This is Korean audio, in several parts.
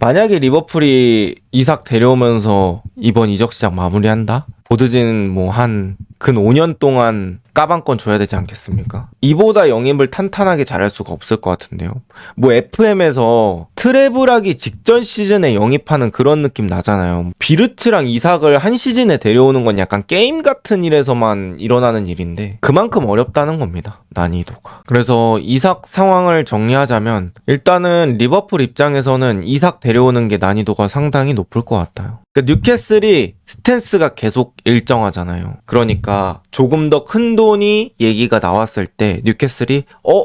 만약에 리버풀이 이삭 데려오면서 이번 이적 시장 마무리한다? 보드진 뭐 한 근 5년 동안 까방권 줘야 되지 않겠습니까? 이보다 영입을 탄탄하게 잘할 수가 없을 것 같은데요. 뭐 FM에서 트래블하기 직전 시즌에 영입하는 그런 느낌 나잖아요. 비르츠랑 이삭을 한 시즌에 데려오는 건 약간 게임 같은 일에서만 일어나는 일인데 그만큼 어렵다는 겁니다. 난이도가. 그래서 이삭 상황을 정리하자면 일단은 리버풀 입장에서는 이삭 데려오는 게 난이도가 상당히 높을 것 같아요. 그러니까 뉴캐슬이 스탠스가 계속 일정하잖아요. 그러니까 조금 더큰 돈이 얘기가 나왔을 때 뉴캐슬이 어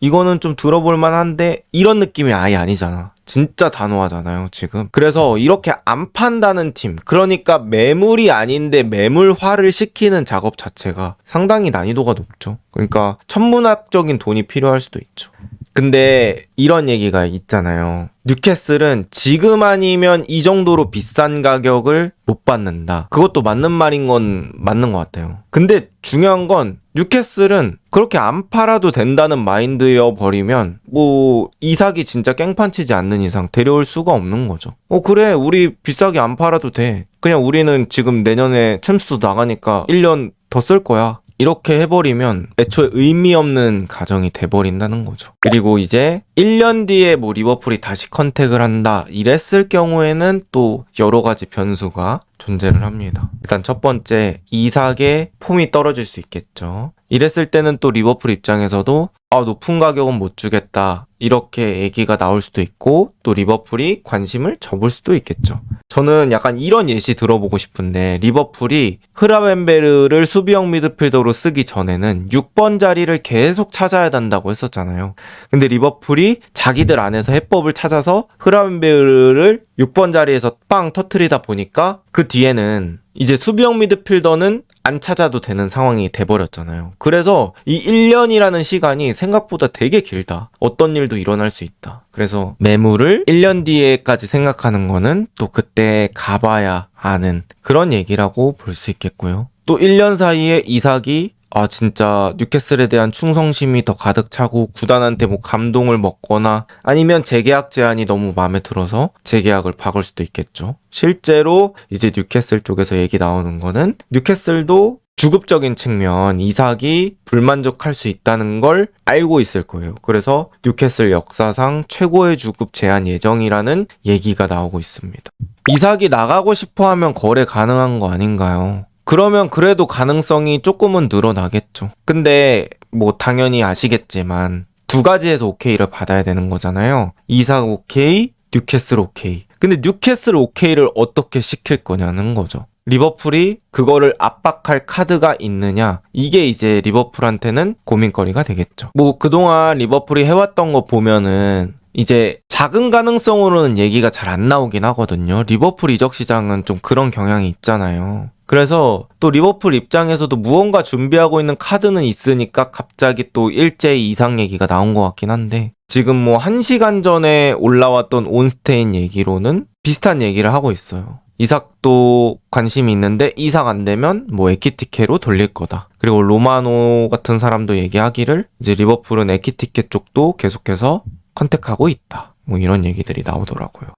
이거는 좀 들어볼 만한데 이런 느낌이 아예 아니잖아. 진짜 단호하잖아요, 지금. 그래서 이렇게 안 판다는 팀, 그러니까 매물이 아닌데 매물화를 시키는 작업 자체가 상당히 난이도가 높죠. 그러니까 천문학적인 돈이 필요할 수도 있죠. 근데 이런 얘기가 있잖아요. 뉴캐슬은 지금 아니면 이 정도로 비싼 가격을 못 받는다. 그것도 맞는 말인 건 맞는 것 같아요. 근데 중요한 건 뉴캐슬은 그렇게 안 팔아도 된다는 마인드여 버리면 뭐 이삭이 진짜 깽판 치지 않는 이상 데려올 수가 없는 거죠. 어 그래 우리 비싸게 안 팔아도 돼. 그냥 우리는 지금 내년에 챔스도 나가니까 1년 더 쓸 거야. 이렇게 해버리면 애초에 의미 없는 가정이 돼버린다는 거죠. 그리고 이제 1년 뒤에 뭐 리버풀이 다시 컨택을 한다 이랬을 경우에는 또 여러 가지 변수가 존재를 합니다. 일단 첫 번째 이삭의 폼이 떨어질 수 있겠죠. 이랬을 때는 또 리버풀 입장에서도 아 높은 가격은 못 주겠다 이렇게 얘기가 나올 수도 있고 또 리버풀이 관심을 접을 수도 있겠죠. 저는 약간 이런 예시 들어보고 싶은데 리버풀이 흐라벤베르를 수비형 미드필더로 쓰기 전에는 6번 자리를 계속 찾아야 된다고 했었잖아요. 근데 리버풀이 자기들 안에서 해법을 찾아서 흐라벤베르를 6번 자리에서 빵 터트리다 보니까 그 뒤에는 이제 수비형 미드필더는 안 찾아도 되는 상황이 돼버렸잖아요. 그래서 이 1년이라는 시간이 생각보다 되게 길다. 어떤 일도 일어날 수 있다. 그래서 매물을 1년 뒤에까지 생각하는 거는 또 그때 가봐야 아는 그런 얘기라고 볼 수 있겠고요. 또 1년 사이에 이삭이 아 진짜 뉴캐슬에 대한 충성심이 더 가득 차고 구단한테 뭐 감동을 먹거나 아니면 재계약 제안이 너무 마음에 들어서 재계약을 박을 수도 있겠죠. 실제로 이제 뉴캐슬 쪽에서 얘기 나오는 거는 뉴캐슬도 주급적인 측면 이삭이 불만족할 수 있다는 걸 알고 있을 거예요. 그래서 뉴캐슬 역사상 최고의 주급 제한 예정이라는 얘기가 나오고 있습니다. 이삭이 나가고 싶어 하면 거래 가능한 거 아닌가요? 그러면 그래도 가능성이 조금은 늘어나겠죠. 근데 뭐 당연히 아시겠지만 두 가지에서 오케이를 받아야 되는 거잖아요. 이삭 오케이, 뉴캐슬 오케이. 근데 뉴캐슬 오케이를 어떻게 시킬 거냐는 거죠. 리버풀이 그거를 압박할 카드가 있느냐 이게 이제 리버풀한테는 고민거리가 되겠죠. 뭐 그동안 리버풀이 해왔던 거 보면은 이제 작은 가능성으로는 얘기가 잘 안 나오긴 하거든요. 리버풀 이적 시장은 좀 그런 경향이 있잖아요. 그래서 또 리버풀 입장에서도 무언가 준비하고 있는 카드는 있으니까 갑자기 또 일제히 이상 얘기가 나온 것 같긴 한데 지금 뭐한 시간 전에 올라왔던 온스테인 얘기로는 비슷한 얘기를 하고 있어요. 이삭도 관심이 있는데 이삭 안 되면 뭐 에키티케로 돌릴 거다. 그리고 로마노 같은 사람도 얘기하기를 이제 리버풀은 에키티케 쪽도 계속해서 컨택하고 있다. 뭐 이런 얘기들이 나오더라고요.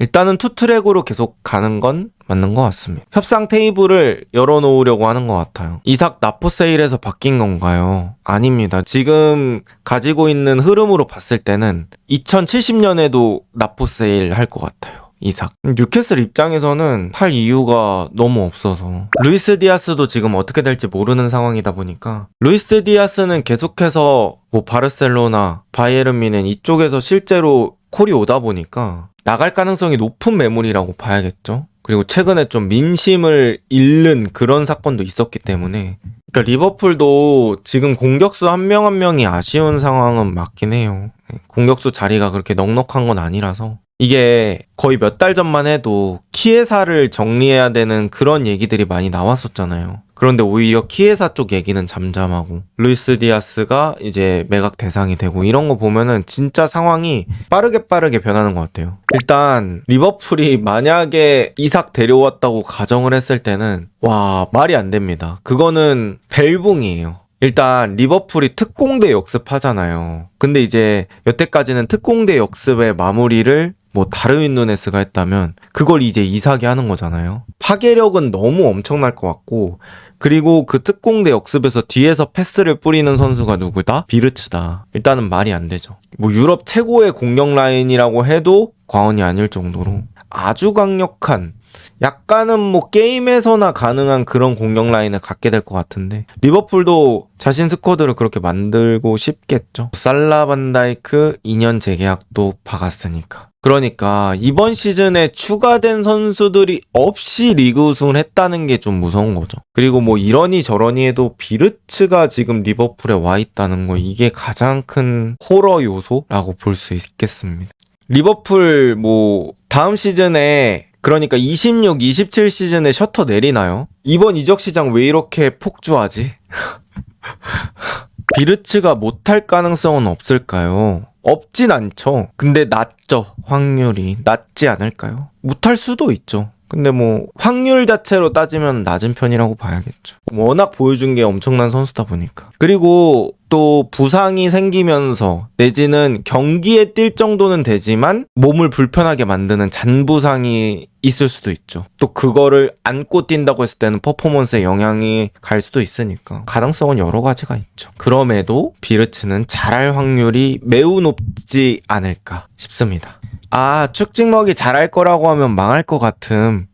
일단은 투트랙으로 계속 가는 건 맞는 것 같습니다. 협상 테이블을 열어놓으려고 하는 것 같아요. 이삭 나포 세일에서 바뀐 건가요? 아닙니다. 지금 가지고 있는 흐름으로 봤을 때는 2070년에도 나포 세일 할 것 같아요. 이삭. 뉴캐슬 입장에서는 팔 이유가 너무 없어서. 루이스 디아스도 지금 어떻게 될지 모르는 상황이다 보니까. 루이스 디아스는 계속해서 뭐 바르셀로나, 바이에른 미넨 이쪽에서 실제로 콜이 오다 보니까 나갈 가능성이 높은 매물이라고 봐야겠죠. 그리고 최근에 좀 민심을 잃는 그런 사건도 있었기 때문에 그러니까 리버풀도 지금 공격수 한 명 한 명이 아쉬운 상황은 맞긴 해요. 공격수 자리가 그렇게 넉넉한 건 아니라서 이게 거의 몇 달 전만 해도 키에사를 정리해야 되는 그런 얘기들이 많이 나왔었잖아요. 그런데 오히려 키에사 쪽 얘기는 잠잠하고 루이스 디아스가 이제 매각 대상이 되고 이런 거 보면은 진짜 상황이 빠르게 빠르게 변하는 것 같아요. 일단 리버풀이 만약에 이삭 데려왔다고 가정을 했을 때는 와 말이 안 됩니다. 그거는 벨붕이에요. 일단 리버풀이 특공대 역습하잖아요. 근데 이제 여태까지는 특공대 역습의 마무리를 뭐 다르윈 누네스가 했다면 그걸 이제 이삭이 하는 거잖아요. 파괴력은 너무 엄청날 것 같고 그리고 그 특공대 역습에서 뒤에서 패스를 뿌리는 선수가 누구다? 비르츠다. 일단은 말이 안 되죠. 뭐 유럽 최고의 공격 라인이라고 해도 과언이 아닐 정도로 아주 강력한 약간은 뭐 게임에서나 가능한 그런 공격 라인을 갖게 될 것 같은데 리버풀도 자신 스쿼드를 그렇게 만들고 싶겠죠. 살라 반다이크 2년 재계약도 박았으니까. 그러니까 이번 시즌에 추가된 선수들이 없이 리그 우승을 했다는 게 좀 무서운 거죠. 그리고 뭐 이러니 저러니 해도 비르츠가 지금 리버풀에 와 있다는 거 이게 가장 큰 호러 요소라고 볼 수 있겠습니다. 리버풀 뭐 다음 시즌에 그러니까 26, 27 시즌에 셔터 내리나요? 이번 이적 시장 왜 이렇게 폭주하지? 비르츠가 못할 가능성은 없을까요? 없진 않죠. 근데 낮죠. 확률이. 낮지 않을까요? 못할 수도 있죠. 근데 뭐 확률 자체로 따지면 낮은 편이라고 봐야겠죠. 워낙 보여준 게 엄청난 선수다 보니까. 그리고 또 부상이 생기면서 내지는 경기에 뛸 정도는 되지만 몸을 불편하게 만드는 잔부상이 있을 수도 있죠. 또 그거를 안고 뛴다고 했을 때는 퍼포먼스에 영향이 갈 수도 있으니까 가능성은 여러 가지가 있죠. 그럼에도 비르츠는 잘할 확률이 매우 높지 않을까 싶습니다. 아, 축직먹이 잘할 거라고 하면 망할 것 같음.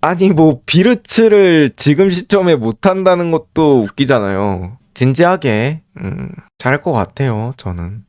아니, 뭐, 비르츠를 지금 시점에 못한다는 것도 웃기잖아요. 진지하게, 음, 잘할 것 같아요, 저는.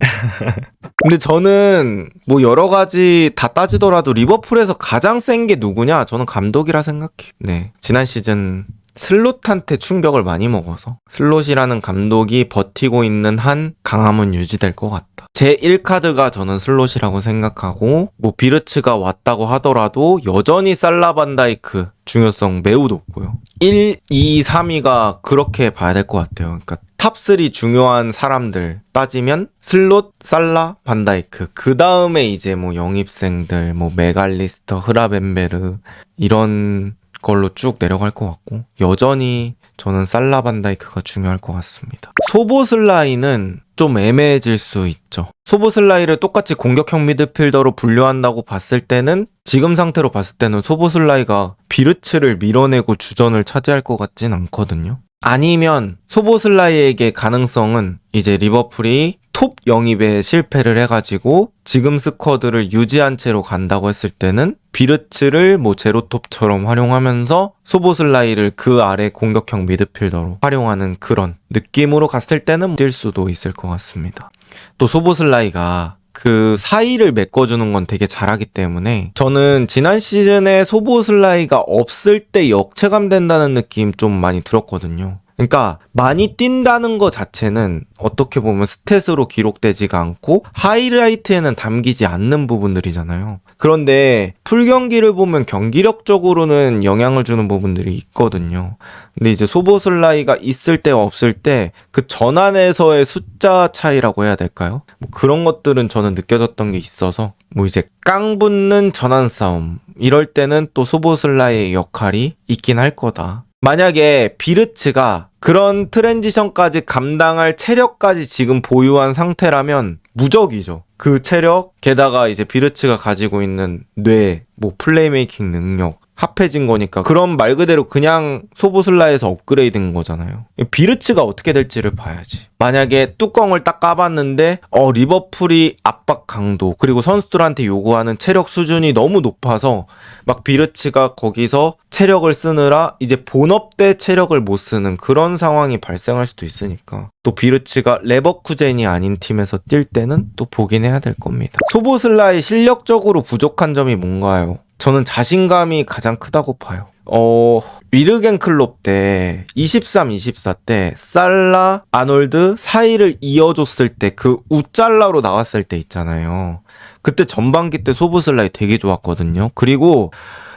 근데 저는 뭐 여러 가지 다 따지더라도 리버풀에서 가장 센 게 누구냐? 저는 감독이라 생각해. 네. 지난 시즌 슬롯한테 충격을 많이 먹어서 슬롯이라는 감독이 버티고 있는 한 강함은 유지될 것 같다. 제 1카드가 저는 슬롯이라고 생각하고 뭐 비르츠가 왔다고 하더라도 여전히 살라반다이크 중요성 매우 높고요. 1, 2, 3위가 그렇게 봐야 될 것 같아요. 그러니까 탑3 중요한 사람들 따지면 슬롯, 살라, 반다이크. 그 다음에 이제 뭐 영입생들, 뭐 메갈리스터, 흐라벤베르 이런 걸로 쭉 내려갈 것 같고 여전히 저는 살라 반다이크가 중요할 것 같습니다. 소보슬라이는 좀 애매해질 수 있죠. 소보슬라이를 똑같이 공격형 미드필더로 분류한다고 봤을 때는 지금 상태로 봤을 때는 소보슬라이가 비르츠를 밀어내고 주전을 차지할 것 같진 않거든요. 아니면 소보슬라이에게 가능성은 이제 리버풀이 톱 영입에 실패를 해가지고 지금 스쿼드를 유지한 채로 간다고 했을 때는 비르츠를 뭐 제로톱처럼 활용하면서 소보슬라이를 그 아래 공격형 미드필더로 활용하는 그런 느낌으로 갔을 때는 뛸 수도 있을 것 같습니다. 또 소보슬라이가 그 사이를 메꿔주는 건 되게 잘하기 때문에 저는 지난 시즌에 소보슬라이가 없을 때 역체감 된다는 느낌 좀 많이 들었거든요. 그러니까 많이 뛴다는 것 자체는 어떻게 보면 스탯으로 기록되지가 않고 하이라이트에는 담기지 않는 부분들이잖아요. 그런데 풀 경기를 보면 경기력적으로는 영향을 주는 부분들이 있거든요. 근데 이제 소보슬라이가 있을 때 없을 때 그 전환에서의 숫자 차이라고 해야 될까요? 뭐 그런 것들은 저는 느껴졌던 게 있어서 뭐 이제 깡 붙는 전환 싸움 이럴 때는 또 소보슬라이의 역할이 있긴 할 거다. 만약에 비르츠가 그런 트랜지션까지 감당할 체력까지 지금 보유한 상태라면 무적이죠. 그 체력, 게다가 이제 비르츠가 가지고 있는 뇌, 뭐 플레이메이킹 능력, 합해진 거니까 그런 말 그대로 그냥 소보슬라에서 업그레이드인 거잖아요. 비르츠가 어떻게 될지를 봐야지. 만약에 뚜껑을 딱 까봤는데 어 리버풀이 압박 강도 그리고 선수들한테 요구하는 체력 수준이 너무 높아서 막 비르츠가 거기서 체력을 쓰느라 이제 본업 때 체력을 못 쓰는 그런 상황이 발생할 수도 있으니까 또 비르츠가 레버쿠젠이 아닌 팀에서 뛸 때는 또 보긴 해야 될 겁니다. 소보슬라의 실력적으로 부족한 점이 뭔가요? 저는 자신감이 가장 크다고 봐요. 어, 위르겐 클롭 때 23, 24 때 살라, 아놀드 사이를 이어줬을 때 그 우짤라로 나왔을 때 있잖아요. 그때 전반기 때 소보슬라이 되게 좋았거든요. 그리고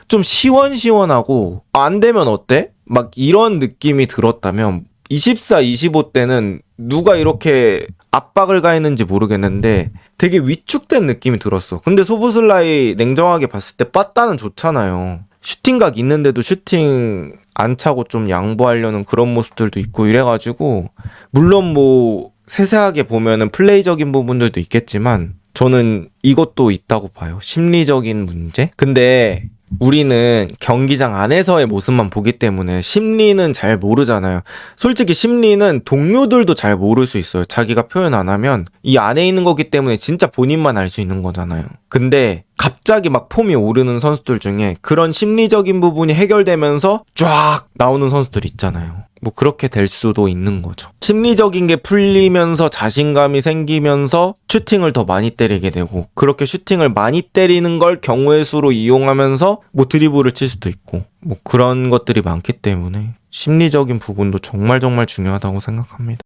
좀 시원시원하고 안 되면 어때? 막 이런 느낌이 들었다면 24, 25 때는 누가 이렇게 압박을 가했는지 모르겠는데 되게 위축된 느낌이 들었어. 근데 소보슬라이 냉정하게 봤을 때 빠따는 좋잖아요. 슈팅각 있는데도 슈팅 안 차고 좀 양보하려는 그런 모습들도 있고 이래가지고 물론 뭐 세세하게 보면은 플레이적인 부분들도 있겠지만 저는 이것도 있다고 봐요. 심리적인 문제? 근데 우리는 경기장 안에서의 모습만 보기 때문에 심리는 잘 모르잖아요. 솔직히 심리는 동료들도 잘 모를 수 있어요. 자기가 표현 안 하면 이 안에 있는 거기 때문에 진짜 본인만 알 수 있는 거잖아요. 근데 갑자기 막 폼이 오르는 선수들 중에 그런 심리적인 부분이 해결되면서 쫙 나오는 선수들 있잖아요. 뭐 그렇게 될 수도 있는 거죠. 심리적인 게 풀리면서 자신감이 생기면서 슈팅을 더 많이 때리게 되고 그렇게 슈팅을 많이 때리는 걸 경우의 수로 이용하면서 뭐 드리블을 칠 수도 있고 뭐 그런 것들이 많기 때문에 심리적인 부분도 정말 정말 중요하다고 생각합니다.